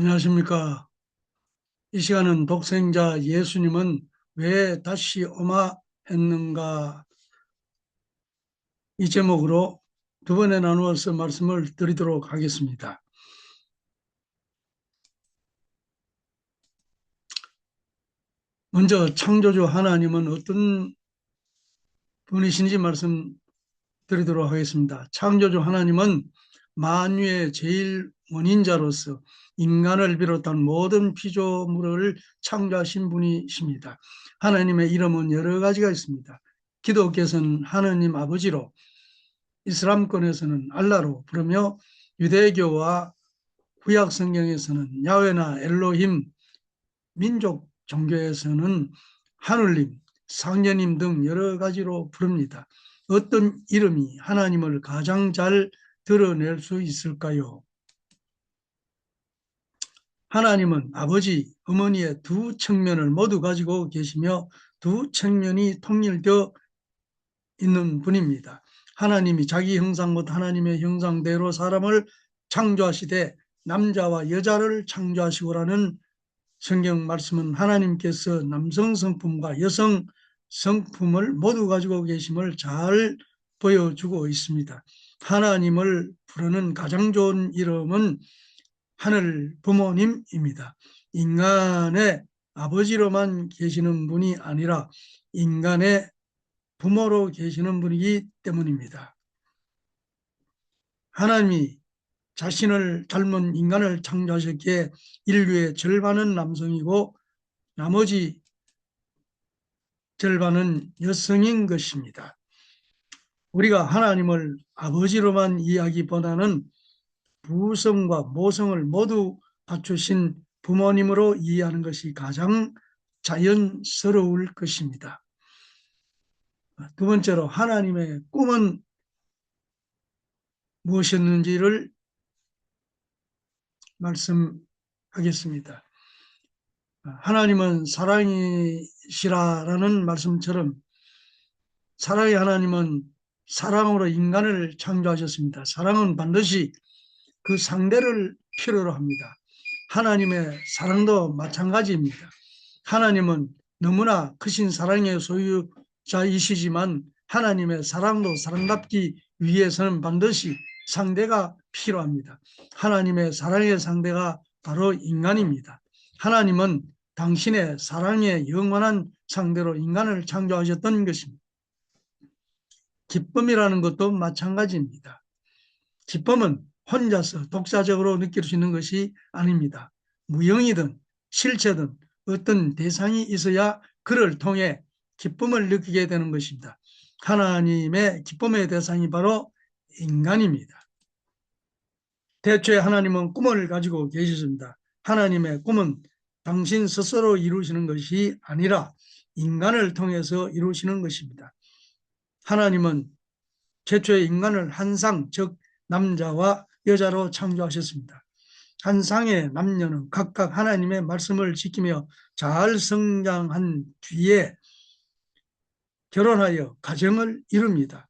안녕하십니까. 이 시간은 독생자 예수님은 왜 다시 오마 했는가 이 제목으로 두 번에 나누어서 말씀을 드리도록 하겠습니다. 먼저 창조주 하나님은 어떤 분이신지 말씀드리도록 하겠습니다. 창조주 하나님은 만유의 제일 원인자로서 인간을 비롯한 모든 피조물을 창조하신 분이십니다. 하나님의 이름은 여러 가지가 있습니다. 기독교에서는 하나님 아버지로 이슬람권에서는 알라로 부르며 유대교와 구약 성경에서는 야훼나 엘로힘, 민족 종교에서는 하늘님, 상녀님 등 여러 가지로 부릅니다. 어떤 이름이 하나님을 가장 잘 드러낼 수 있을까요? 하나님은 아버지, 어머니의 두 측면을 모두 가지고 계시며 두 측면이 통일되어 있는 분입니다. 하나님이 자기 형상 곧 하나님의 형상대로 사람을 창조하시되 남자와 여자를 창조하시고라는 성경 말씀은 하나님께서 남성 성품과 여성 성품을 모두 가지고 계심을 잘 보여주고 있습니다. 하나님을 부르는 가장 좋은 이름은 하늘 부모님입니다. 인간의 아버지로만 계시는 분이 아니라 인간의 부모로 계시는 분이기 때문입니다. 하나님이 자신을 닮은 인간을 창조하셨기에 인류의 절반은 남성이고 나머지 절반은 여성인 것입니다. 우리가 하나님을 아버지로만 이야기보다는 부성과 모성을 모두 갖추신 부모님으로 이해하는 것이 가장 자연스러울 것입니다. 두 번째로 하나님의 꿈은 무엇이었는지를 말씀하겠습니다. 하나님은 사랑이시라라는 말씀처럼 사랑의 하나님은 사랑으로 인간을 창조하셨습니다. 사랑은 반드시 그 상대를 필요로 합니다. 하나님의 사랑도 마찬가지입니다. 하나님은 너무나 크신 사랑의 소유자이시지만 하나님의 사랑도 사랑받기 위해서는 반드시 상대가 필요합니다. 하나님의 사랑의 상대가 바로 인간입니다. 하나님은 당신의 사랑의 영원한 상대로 인간을 창조하셨던 것입니다. 기쁨이라는 것도 마찬가지입니다. 기쁨은 혼자서 독자적으로 느낄 수 있는 것이 아닙니다. 무형이든 실체든 어떤 대상이 있어야 그를 통해 기쁨을 느끼게 되는 것입니다. 하나님의 기쁨의 대상이 바로 인간입니다. 대초에 하나님은 꿈을 가지고 계셨습니다. 하나님의 꿈은 당신 스스로 이루시는 것이 아니라 인간을 통해서 이루시는 것입니다. 하나님은 최초의 인간을 한상, 즉 남자와 여자로 창조하셨습니다. 한 상의 남녀는 각각 하나님의 말씀을 지키며 잘 성장한 뒤에 결혼하여 가정을 이룹니다.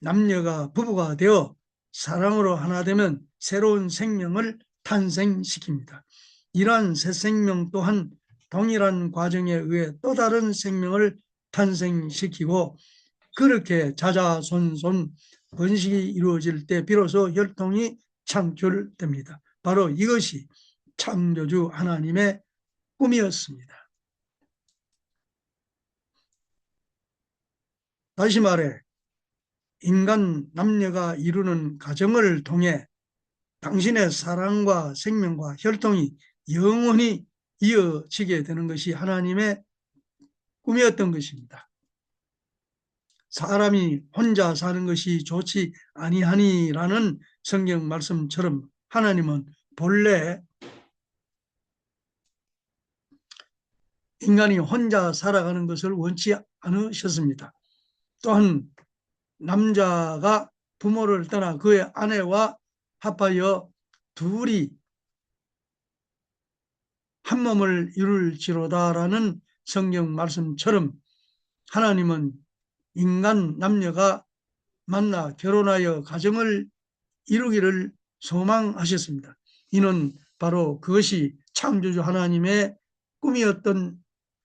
남녀가 부부가 되어 사랑으로 하나 되면 새로운 생명을 탄생시킵니다. 이러한 새 생명 또한 동일한 과정에 의해 또 다른 생명을 탄생시키고 그렇게 자자손손 번식이 이루어질 때 비로소 혈통이 창출됩니다. 바로 이것이 창조주 하나님의 꿈이었습니다. 다시 말해 인간 남녀가 이루는 가정을 통해 당신의 사랑과 생명과 혈통이 영원히 이어지게 되는 것이 하나님의 꿈이었던 것입니다. 사람이 혼자 사는 것이 좋지 아니하니라는 성경 말씀처럼 하나님은 본래 인간이 혼자 살아가는 것을 원치 않으셨습니다. 또한 남자가 부모를 떠나 그의 아내와 합하여 둘이 한 몸을 이룰지로다라는 성경 말씀처럼 하나님은 인간 남녀가 만나 결혼하여 가정을 이루기를 소망하셨습니다. 이는 바로 그것이 창조주 하나님의 꿈이었던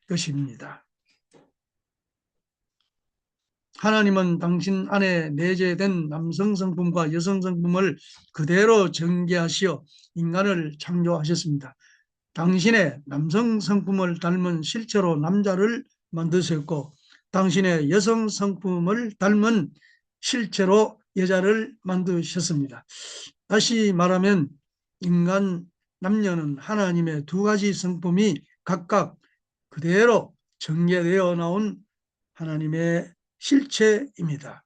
것입니다. 하나님은 당신 안에 내재된 남성 성품과 여성 성품을 그대로 전개하시어 인간을 창조하셨습니다. 당신의 남성 성품을 닮은 실체로 남자를 만드셨고 당신의 여성 성품을 닮은 실체로 여자를 만드셨습니다. 다시 말하면 인간 남녀는 하나님의 두 가지 성품이 각각 그대로 전개되어 나온 하나님의 실체입니다.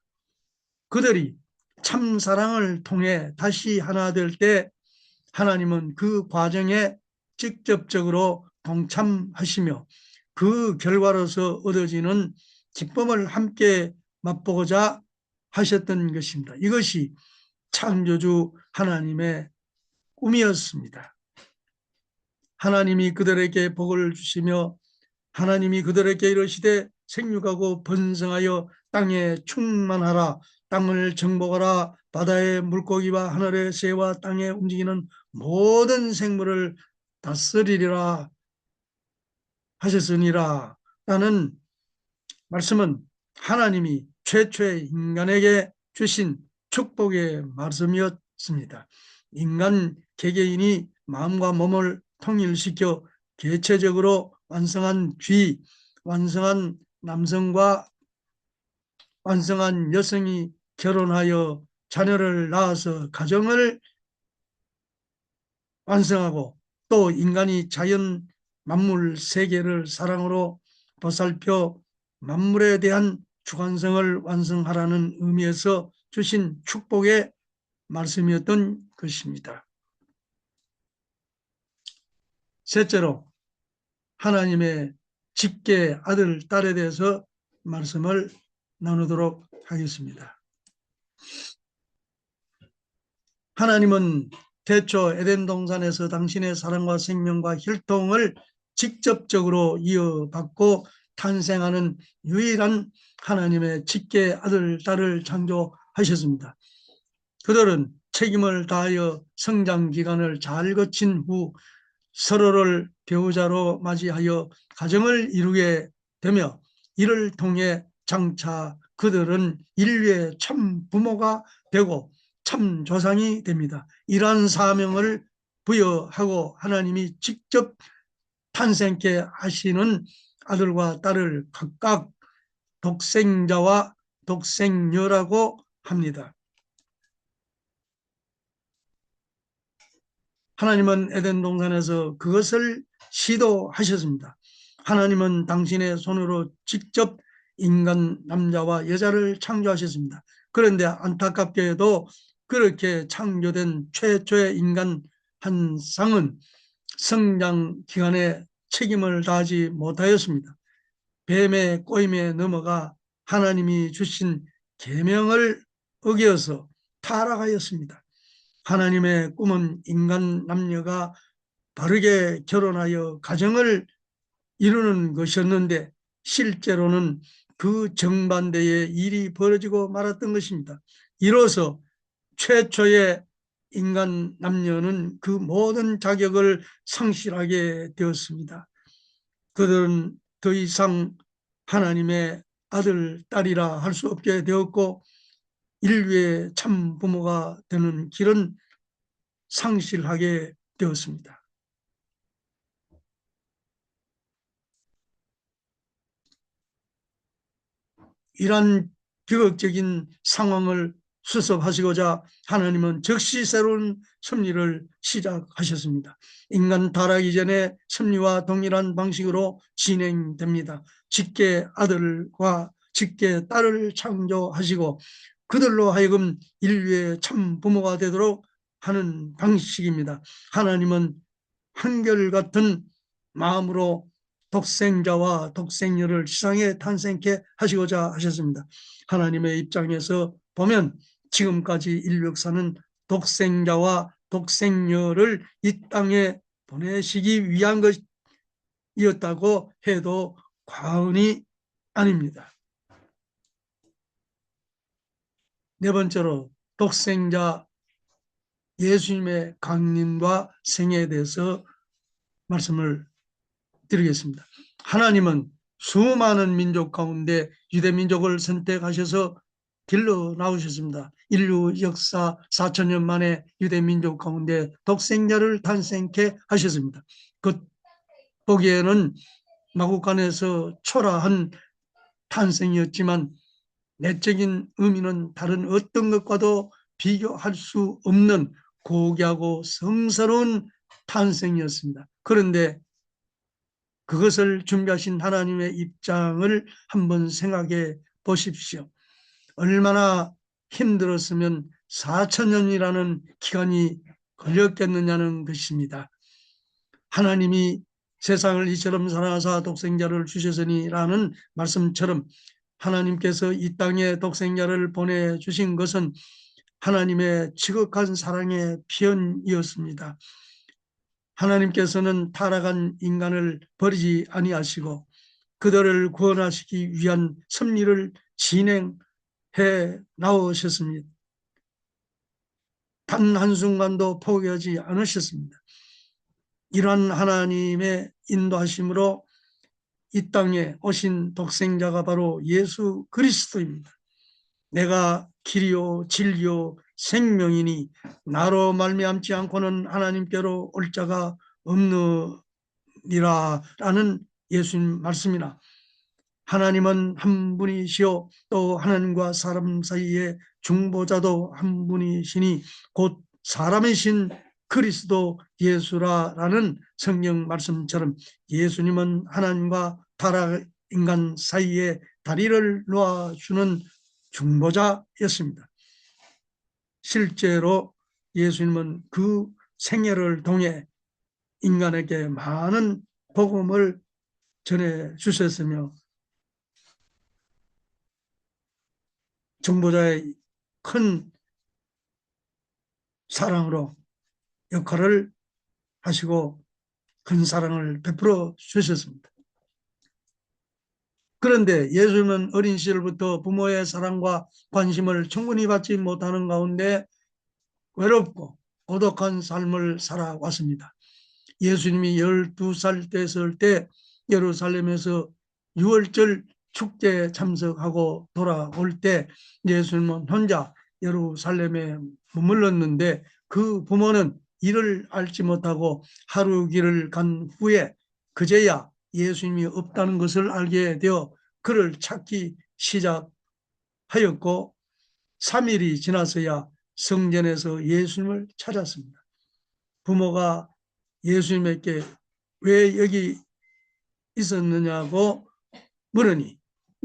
그들이 참 사랑을 통해 다시 하나 될 때 하나님은 그 과정에 직접적으로 동참하시며 그 결과로서 얻어지는 기쁨을 함께 맛보고자 하셨던 것입니다. 이것이 창조주 하나님의 꿈이었습니다. 하나님이 그들에게 복을 주시며 하나님이 그들에게 이르시되 생육하고 번성하여 땅에 충만하라 땅을 정복하라 바다의 물고기와 하늘의 새와 땅에 움직이는 모든 생물을 다스리리라 하셨으니라 라는 말씀은 하나님이 최초의 인간에게 주신 축복의 말씀이었습니다. 인간 개개인이 마음과 몸을 통일시켜 개체적으로 완성한 귀, 완성한 남성과 완성한 여성이 결혼하여 자녀를 낳아서 가정을 완성하고 또 인간이 자연 만물 세계를 사랑으로 보살펴 만물에 대한 주관성을 완성하라는 의미에서 주신 축복의 말씀이었던 것입니다. 셋째로 하나님의 직계 아들, 딸에 대해서 말씀을 나누도록 하겠습니다. 하나님은 대초 에덴 동산에서 당신의 사랑과 생명과 혈통을 직접적으로 이어받고 탄생하는 유일한 하나님의 직계 아들, 딸을 창조하셨습니다. 그들은 책임을 다하여 성장 기간을 잘 거친 후 서로를 배우자로 맞이하여 가정을 이루게 되며 이를 통해 장차 그들은 인류의 참 부모가 되고 참 조상이 됩니다. 이러한 사명을 부여하고 하나님이 직접 탄생케 하시는 아들과 딸을 각각 독생자와 독생녀라고 합니다. 하나님은 에덴 동산에서 그것을 시도하셨습니다. 하나님은 당신의 손으로 직접 인간 남자와 여자를 창조하셨습니다. 그런데 안타깝게도 그렇게 창조된 최초의 인간 한 쌍은 성장 기간에 책임을 다하지 못하였습니다. 뱀의 꼬임에 넘어가 하나님이 주신 계명을 어겨서 타락하였습니다. 하나님의 꿈은 인간 남녀가 바르게 결혼하여 가정을 이루는 것이었는데 실제로는 그 정반대의 일이 벌어지고 말았던 것입니다. 이로써 최초의 인간 남녀는 그 모든 자격을 상실하게 되었습니다. 그들은 더 이상 하나님의 아들, 딸이라 할 수 없게 되었고 인류의 참 부모가 되는 길은 상실하게 되었습니다. 이러한 비극적인 상황을 수습하시고자 하나님은 즉시 새로운 섭리를 시작하셨습니다. 인간 타락 이전에 섭리와 동일한 방식으로 진행됩니다. 직계 아들과 직계 딸을 창조하시고 그들로 하여금 인류의 참 부모가 되도록 하는 방식입니다. 하나님은 한결같은 마음으로 독생자와 독생녀를 세상에 탄생케 하시고자 하셨습니다. 하나님의 입장에서 보면 지금까지 인류 역사는 독생자와 독생녀를 이 땅에 보내시기 위한 것이었다고 해도 과언이 아닙니다. 네 번째로 독생자 예수님의 강림과 생애에 대해서 말씀을 드리겠습니다. 하나님은 수많은 민족 가운데 유대 민족을 선택하셔서 길러 나오셨습니다. 인류 역사 4천년 만에 유대 민족 가운데 독생자를 탄생케 하셨습니다. 그 보기에는 마국간에서 초라한 탄생이었지만 내적인 의미는 다른 어떤 것과도 비교할 수 없는 고귀하고 성스러운 탄생이었습니다. 그런데 그것을 준비하신 하나님의 입장을 한번 생각해 보십시오. 얼마나 힘들었으면 4천년이라는 기간이 걸렸겠느냐는 것입니다. 하나님이 세상을 이처럼 사랑하사 독생자를 주셨으니라는 말씀처럼 하나님께서 이 땅에 독생자를 보내주신 것은 하나님의 지극한 사랑의 표현이었습니다. 하나님께서는 타락한 인간을 버리지 아니하시고 그들을 구원하시기 위한 섭리를 진행 해 나오셨습니다. 단 한순간도 포기하지 않으셨습니다. 이러한 하나님의 인도하심으로 이 땅에 오신 독생자가 바로 예수 그리스도입니다. 내가 길이요 진리요 생명이니 나로 말미암지 않고는 하나님께로 올 자가 없느니라라는 예수님 말씀이나 하나님은 한 분이시요 또 하나님과 사람 사이의 중보자도 한 분이시니 곧 사람이신 그리스도 예수라라는 성경 말씀처럼 예수님은 하나님과 타락 인간 사이에 다리를 놓아주는 중보자였습니다. 실제로 예수님은 그 생애를 통해 인간에게 많은 복음을 전해 주셨으며 중보자의 큰 사랑으로 역할을 하시고 큰 사랑을 베풀어 주셨습니다. 그런데 예수님은 어린 시절부터 부모의 사랑과 관심을 충분히 받지 못하는 가운데 외롭고 고독한 삶을 살아왔습니다. 예수님이 12살 됐을 때 예루살렘에서 6월절 축제에 참석하고 돌아올 때 예수님은 혼자 예루살렘에 머물렀는데 그 부모는 이를 알지 못하고 하루 길을 간 후에 그제야 예수님이 없다는 것을 알게 되어 그를 찾기 시작하였고 3일이 지나서야 성전에서 예수님을 찾았습니다. 부모가 예수님에게 왜 여기 있었느냐고 물으니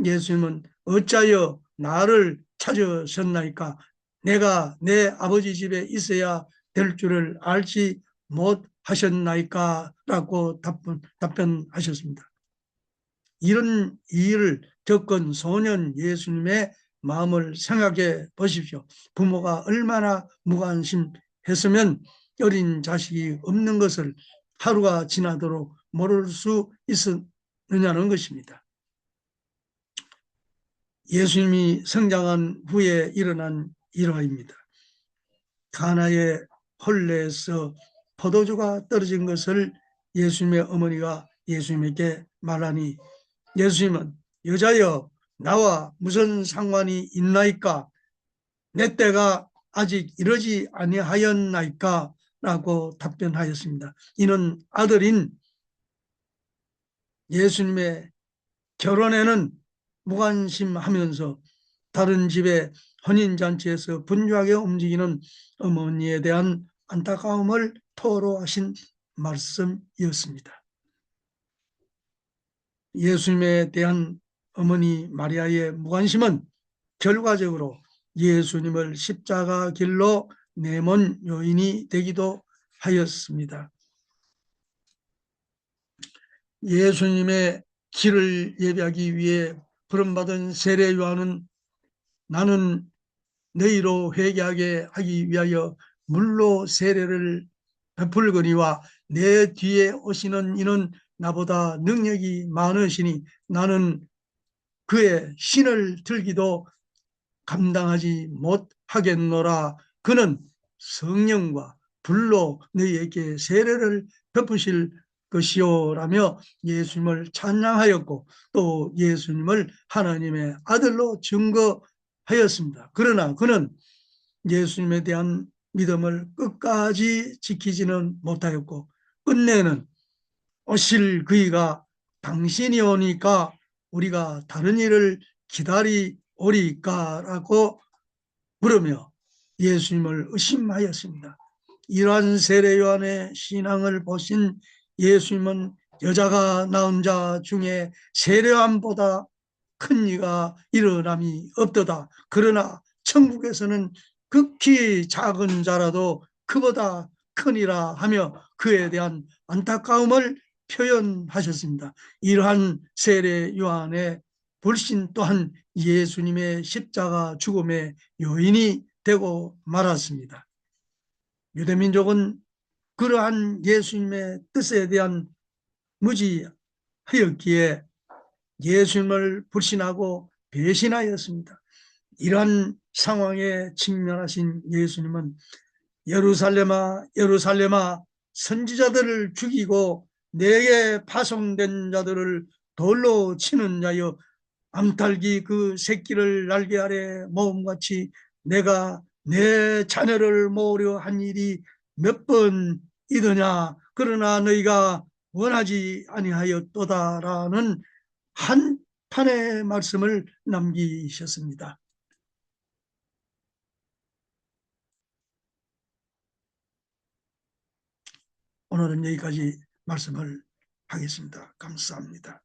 예수님은 어찌하여 나를 찾으셨나이까 내가 내 아버지 집에 있어야 될 줄을 알지 못하셨나이까 라고 답변, 답변하셨습니다. 이런 일을 겪은 소년 예수님의 마음을 생각해 보십시오. 부모가 얼마나 무관심했으면 어린 자식이 없는 것을 하루가 지나도록 모를 수 있었느냐는 것입니다. 예수님이 성장한 후에 일어난 일화입니다. 가나의 홀레에서 포도주가 떨어진 것을 예수님의 어머니가 예수님에게 말하니 예수님은 여자여 나와 무슨 상관이 있나이까 내 때가 아직 이러지 아니하였나이까 라고 답변하였습니다. 이는 아들인 예수님의 결혼에는 무관심하면서 다른 집의 혼인잔치에서 분주하게 움직이는 어머니에 대한 안타까움을 토로하신 말씀이었습니다. 예수님에 대한 어머니 마리아의 무관심은 결과적으로 예수님을 십자가 길로 내몬 요인이 되기도 하였습니다. 예수님의 길을 예배하기 위해 부름받은 세례 요한은 나는 너희로 회개하게 하기 위하여 물로 세례를 베풀거니와 내 뒤에 오시는 이는 나보다 능력이 많으시니 나는 그의 신을 들기도 감당하지 못하겠노라. 그는 성령과 불로 너희에게 세례를 베푸실 것이요라며 예수님을 찬양하였고 또 예수님을 하나님의 아들로 증거하였습니다. 그러나 그는 예수님에 대한 믿음을 끝까지 지키지는 못하였고 끝내는 오실 그이가 당신이 오니까 우리가 다른 일을 기다리오리까라고 물으며 예수님을 의심하였습니다. 이러한 세례 요한의 신앙을 보신 예수님은 여자가 낳은 자 중에 세례 요한보다 큰 이가 일어남이 없도다. 그러나 천국에서는 극히 작은 자라도 그보다 크니라 하며 그에 대한 안타까움을 표현하셨습니다. 이러한 세례 요한의 불신 또한 예수님의 십자가 죽음의 요인이 되고 말았습니다. 유대민족은 그러한 예수님의 뜻에 대한 무지하였기에 예수님을 불신하고 배신하였습니다. 이러한 상황에 직면하신 예수님은 예루살렘아 예루살렘아 선지자들을 죽이고 내게 파송된 자들을 돌로 치는 자여 암탉이 그 새끼를 날개 아래 모음같이 내가 내 자녀를 모으려 한 일이 몇 번 이더냐 그러나 너희가 원하지 아니하였도다라는 한 판의 말씀을 남기셨습니다. 오늘은 여기까지 말씀을 하겠습니다. 감사합니다.